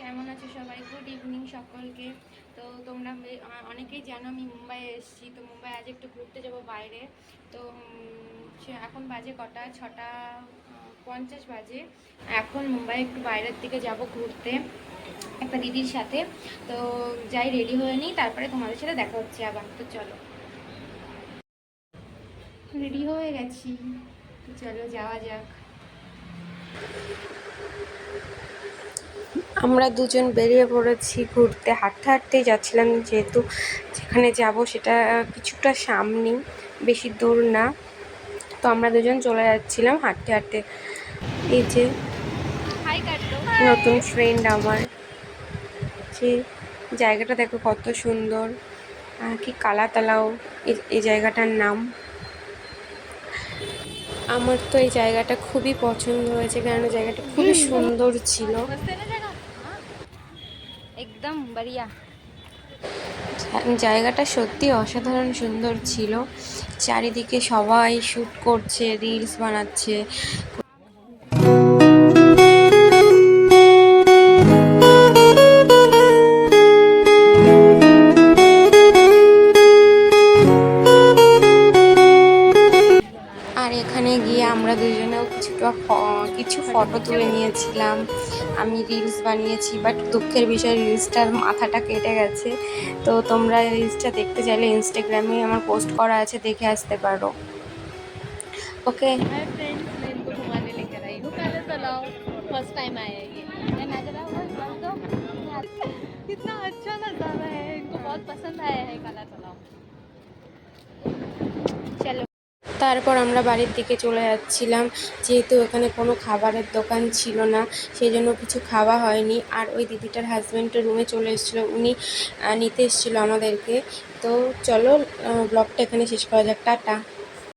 কেমন আছো সবাই? গুড ইভিনিং সকলকে। তো তোমরা অনেকেই জানো আমি মুম্বাই এসেছি। তো মুম্বাই আজ একটু ঘুরতে যাব বাইরে। তো এখন বাজে কটা? ছটা পঞ্চাশ বাজে। এখন মুম্বাই একটু বাইরের দিকে যাব ঘুরতে একটা দিদির সাথে। তো যাই রেডি হয়ে নিই, তারপরে তোমাদের সাথে দেখা হচ্ছে আবার। তো চলো। রেডি হয়ে গেছি। তো চলো, যাওয়া যাক। আমরা দুজন বেরিয়ে পড়েছি, ঘুরতে, হাঁটতে হাঁটতেই যাচ্ছিলাম যেহেতু যেখানে যাব সেটা কিছুটা সামনেই, বেশি দূর না। তো আমরা দুজন চলে যাচ্ছিলাম হাঁটতে হাঁটতে। এই যে নতুন ফ্রেন্ড আমার, যে জায়গাটা দেখো কত সুন্দর কি কালাতালাও এই- এই জায়গাটার নাম। আমার তো এই জায়গাটা খুবই পছন্দ হয়েছে কারণ জায়গাটা খুবই সুন্দর ছিল। একদম বাড়িয়া। জায়গাটা সত্যি অসাধারণ সুন্দর ছিল। চারিদিকে সবাই শ্যুট করছে রিলস বানাচ্ছে এখানে গিয়ে আমরা দুজনেও কিছুটা ফ- কিছু ফটো তুলে নিয়েছিলাম আমি রিলস বানিয়েছি বাট দুঃখের বিষয় রিলসটার মাথাটা কেটে গেছে তো তোমরা রিলসটা দেখতে চাইলে ইনস্টাগ্রামে আমার পোস্ট করা আছে দেখে আসতে পারো ওকে हाय फ्रेंड्स मैं इनको घुमाने लेकर आई हूँ काला तालाब फर्स्ट टाइम आया है ये ये नज़ारा बहुत बस दो कितना अच्छा नज़ारा है इनको बहुत पसंद आया है काला तालाब তারপর আমরা বাড়ির দিকে চলে যাচ্ছিলাম। যেহেতু এখানে কোনো খাবারের দোকান ছিল না সেই জন্য কিছু খাওয়া হয়নি। আর ওই দিদিটার হাজব্যান্ডের রুমে চলে এসেছিল। উনি নিতে এসেছিল আমাদেরকে। তো চলো ব্লগটা এখানে শেষ করা যাক। টাটা।